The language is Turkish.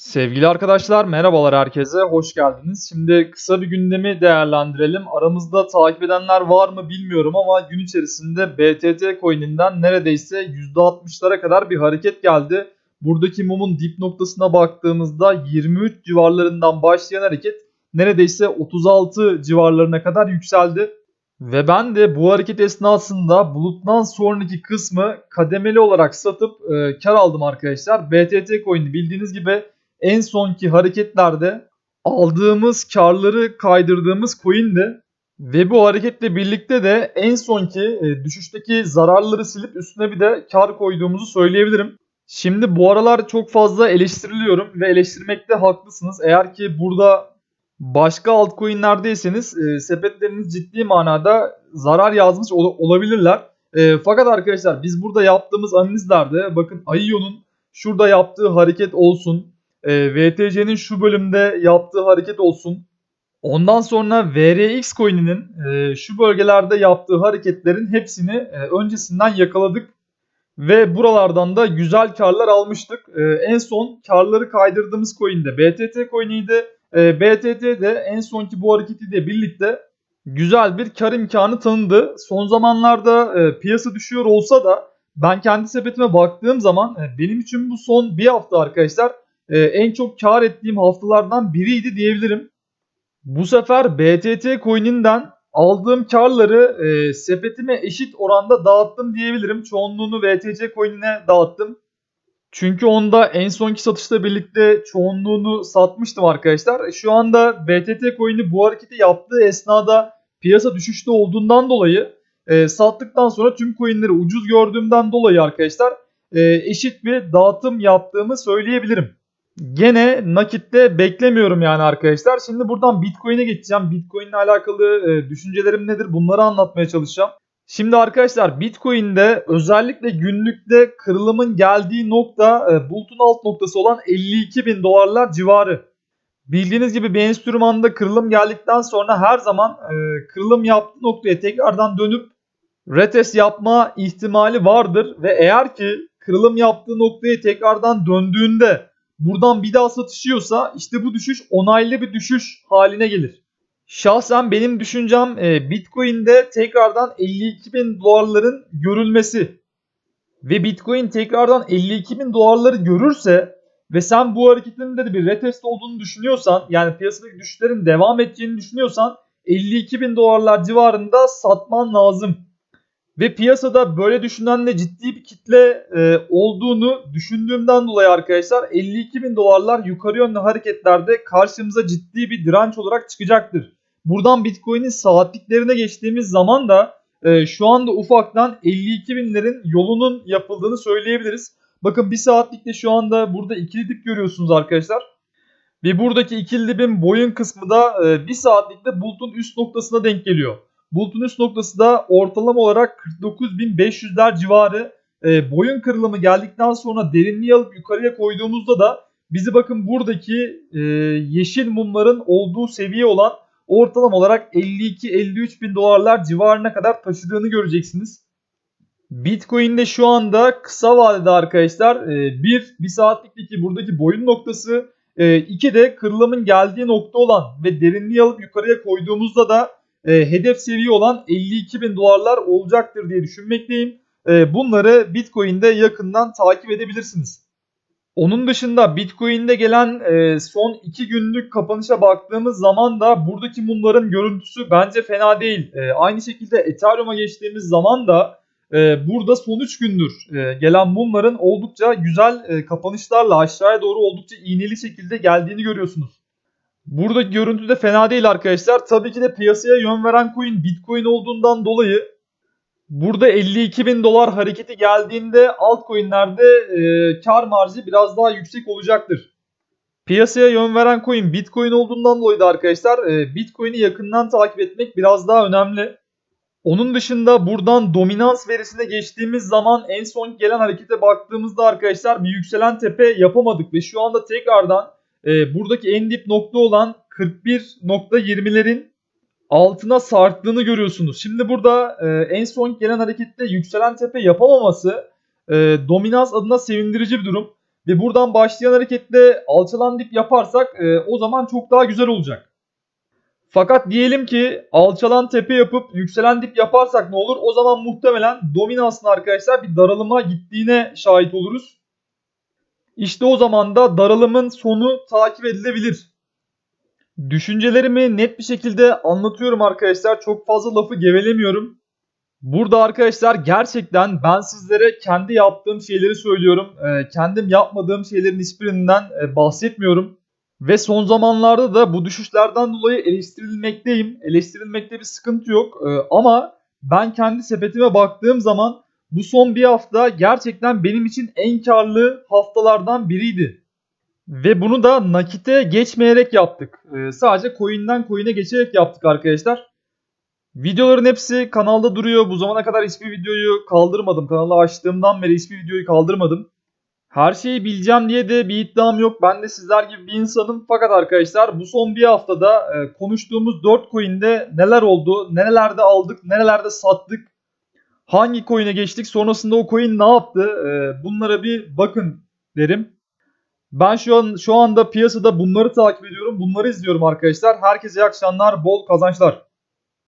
Sevgili arkadaşlar merhabalar herkese hoş geldiniz. Şimdi kısa bir gündemi değerlendirelim. Aramızda takip edenler var mı bilmiyorum ama gün içerisinde BTT coin'inden neredeyse %60'lara kadar bir hareket geldi. Buradaki mumun dip noktasına baktığımızda 23 civarlarından başlayan hareket neredeyse 36 civarlarına kadar yükseldi. Ve ben de bu hareket esnasında buluttan sonraki kısmı kademeli olarak satıp e, kar aldım arkadaşlar. BTT coin'i bildiğiniz gibi en sonki hareketlerde aldığımız karları kaydırdığımız coin'di. Ve bu hareketle birlikte de en sonki e, düşüşteki zararları silip üstüne bir de kar koyduğumuzu söyleyebilirim. Şimdi bu aralar çok fazla eleştiriliyorum ve eleştirmekte haklısınız. Eğer ki burada başka altcoin'lerdeyseniz e, sepetleriniz ciddi manada zarar yazmış ol- olabilirler. E, fakat arkadaşlar biz burada yaptığımız analizlerde bakın Aio'nun şurada yaptığı hareket olsun, e, VTC'nin şu bölümde yaptığı hareket olsun. Ondan sonra VRX coin'inin e, şu bölgelerde yaptığı hareketlerin hepsini e, öncesinden yakaladık. Ve buralardan da güzel karlar almıştık. E, en son karları kaydırdığımız coin de BTT coin'iydi. E, BTT de en sonki bu hareketiyle birlikte güzel bir kar imkanı tanıdı. Son zamanlarda e, piyasa düşüyor olsa da ben kendi sepetime baktığım zaman e, benim için bu son bir hafta arkadaşlar e, en çok kar ettiğim haftalardan biriydi diyebilirim. Bu sefer BTT coin'inden aldığım karları e, sepetime eşit oranda dağıttım diyebilirim. Çoğunluğunu VTC coin'ine dağıttım. Çünkü onda en sonki satışla birlikte çoğunluğunu satmıştım arkadaşlar. Şu anda BTT coin'i bu hareketi yaptığı esnada piyasa düşüşte olduğundan dolayı e, sattıktan sonra tüm coin'leri ucuz gördüğümden dolayı arkadaşlar e, eşit bir dağıtım yaptığımı söyleyebilirim. Gene nakitte beklemiyorum yani arkadaşlar. Şimdi buradan Bitcoin'e geçeceğim. Bitcoin ile alakalı e, düşüncelerim nedir bunları anlatmaya çalışacağım. Şimdi arkadaşlar Bitcoin'de özellikle günlükte kırılımın geldiği nokta e, bulutun alt noktası olan 52 bin dolarlar civarı. Bildiğiniz gibi bir enstrümanda kırılım geldikten sonra her zaman e, kırılım yaptığı noktaya tekrardan dönüp retest yapma ihtimali vardır. Ve eğer ki kırılım yaptığı noktaya tekrardan döndüğünde buradan bir daha satışıyorsa işte bu düşüş onaylı bir düşüş haline gelir. Şahsen benim düşüncem e, Bitcoin'de tekrardan 52 bin dolarların görülmesi. Ve Bitcoin tekrardan 52 bin dolarları görürse ve sen bu hareketin de bir retest olduğunu düşünüyorsan yani piyasadaki düşüşlerin devam edeceğini düşünüyorsan 52 bin dolarlar civarında satman lazım. Ve piyasada böyle düşünen ciddi bir kitle e, olduğunu düşündüğümden dolayı arkadaşlar 52 bin dolarlar yukarı yönlü hareketlerde karşımıza ciddi bir direnç olarak çıkacaktır. Buradan Bitcoin'in saatliklerine geçtiğimiz zaman da e, şu anda ufaktan 52 binlerin yolunun yapıldığını söyleyebiliriz. Bakın bir saatlikte şu anda burada ikili dip görüyorsunuz arkadaşlar. Ve buradaki ikili dipin boyun kısmı da e, bir saatlikte bulutun üst noktasına denk geliyor. Bulutun üst noktası da ortalama olarak 49.500'ler civarı. E, boyun kırılımı geldikten sonra derinliği alıp yukarıya koyduğumuzda da bizi bakın buradaki e, yeşil mumların olduğu seviye olan ortalama olarak 52-53 bin dolarlar civarına kadar taşıdığını göreceksiniz. Bitcoin'de şu anda kısa vadede arkadaşlar e, bir, bir saatlikteki buradaki boyun noktası e, iki de kırılımın geldiği nokta olan ve derinliği alıp yukarıya koyduğumuzda da e, hedef seviye olan 52 bin dolarlar olacaktır diye düşünmekteyim. E, bunları Bitcoin'de yakından takip edebilirsiniz. Onun dışında Bitcoin'de gelen e, son 2 günlük kapanışa baktığımız zaman da buradaki mumların görüntüsü bence fena değil. E, aynı şekilde Ethereum'a geçtiğimiz zaman da e, burada son 3 gündür e, gelen mumların oldukça güzel e, kapanışlarla aşağıya doğru oldukça iğneli şekilde geldiğini görüyorsunuz. Buradaki görüntü de fena değil arkadaşlar. Tabii ki de piyasaya yön veren coin Bitcoin olduğundan dolayı burada 52 bin dolar hareketi geldiğinde altcoin'lerde e, kar marjı biraz daha yüksek olacaktır. Piyasaya yön veren coin Bitcoin olduğundan dolayı da arkadaşlar e, Bitcoin'i yakından takip etmek biraz daha önemli. Onun dışında buradan dominans verisine geçtiğimiz zaman en son gelen harekete baktığımızda arkadaşlar bir yükselen tepe yapamadık ve şu anda tekrardan e, buradaki en dip nokta olan 41.20'lerin altına sarktığını görüyorsunuz. Şimdi burada e, en son gelen harekette yükselen tepe yapamaması e, dominans adına sevindirici bir durum. Ve buradan başlayan hareketle alçalan dip yaparsak e, o zaman çok daha güzel olacak. Fakat diyelim ki alçalan tepe yapıp yükselen dip yaparsak ne olur? O zaman muhtemelen dominansın arkadaşlar bir daralıma gittiğine şahit oluruz. İşte o zaman da daralımın sonu takip edilebilir. Düşüncelerimi net bir şekilde anlatıyorum arkadaşlar. Çok fazla lafı gevelemiyorum. Burada arkadaşlar gerçekten ben sizlere kendi yaptığım şeyleri söylüyorum. Ee, kendim yapmadığım şeylerin hiçbirinden e, bahsetmiyorum. Ve son zamanlarda da bu düşüşlerden dolayı eleştirilmekteyim. Eleştirilmekte bir sıkıntı yok. Ee, ama ben kendi sepetime baktığım zaman bu son bir hafta gerçekten benim için en karlı haftalardan biriydi. Ve bunu da nakite geçmeyerek yaptık. Ee, sadece coin'den coin'e geçerek yaptık arkadaşlar. Videoların hepsi kanalda duruyor. Bu zamana kadar hiçbir videoyu kaldırmadım. Kanalı açtığımdan beri hiçbir videoyu kaldırmadım. Her şeyi bileceğim diye de bir iddiam yok. Ben de sizler gibi bir insanım. Fakat arkadaşlar bu son bir haftada e, konuştuğumuz 4 coin'de neler oldu, nerelerde aldık, nerelerde sattık, hangi coin'e geçtik, sonrasında o coin ne yaptı e, bunlara bir bakın derim. Ben şu an şu anda piyasada bunları takip ediyorum. Bunları izliyorum arkadaşlar. Herkese iyi akşamlar, bol kazançlar.